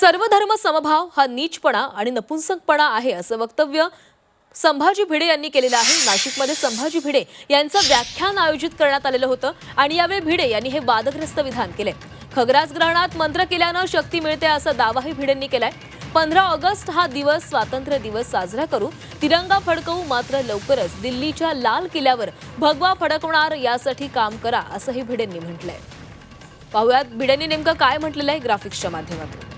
सर्वधर्म समभाव हा नीचपणा आणि नपुंसकपणा आहे असं वक्तव्य संभाजी भिडे यांनी केलेलं आहे. नाशिकमध्ये संभाजी भिडे यांचं व्याख्यान आयोजित करण्यात आलेलं होतं आणि यावेळी भिडे यांनी हे वादग्रस्त विधान केले खग्रास ग्रहणात मंत्र केल्यानं शक्ती मिळते असा दावाही भिडेंनी केलाय. पंधरा ऑगस्ट हा दिवस स्वातंत्र्य दिवस साजरा करू. तिरंगा फडकवू मात्र लवकरच दिल्लीच्या लाल किल्ल्यावर भगवा फडकवणार यासाठी काम करा असंही भिडेंनी म्हटलंय. पाहुयात भिडेंनी नेमकं काय म्हटलेलं आहे ग्राफिक्सच्या माध्यमातून.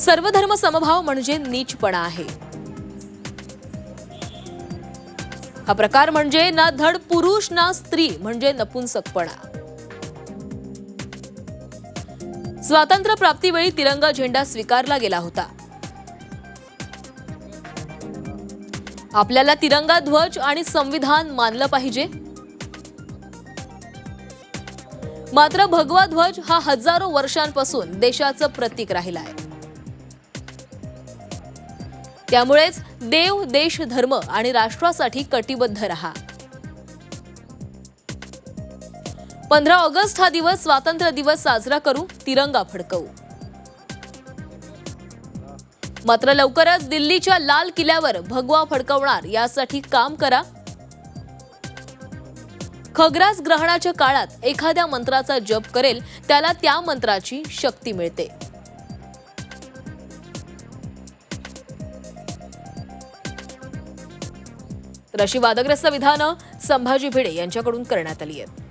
सर्वधर्म समभाव म्हणजे नीचपणा आहे. हा प्रकार म्हणजे ना धड पुरुष ना स्त्री म्हणजे नपुंसकपणा. स्वातंत्र्य प्राप्तीवेळी तिरंगा झेंडा स्वीकारला गेला होता. आपल्याला तिरंगा ध्वज आणि संविधान मानलं पाहिजे. मात्र भगवा ध्वज हा हजारो वर्षांपासून देशाचं प्रतीक राहिला आहे त्यामुळेच देव देश धर्म आणि राष्ट्रासाठी कटिबद्ध रहा. पंधरा ऑगस्ट हा दिवस स्वातंत्र्य दिवस साजरा करू तिरंगा फडकवू. मात्र लवकरच दिल्लीच्या लाल किल्ल्यावर भगवा फडकवणार यासाठी काम करा. खग्रास ग्रहणाच्या काळात एखाद्या मंत्राचा जप करेल त्याला त्या मंत्राची शक्ती मिळते. तर अशी वादग्रस्त विधानं संभाजी भिडे यांच्याकडून करण्यात आली आहेत.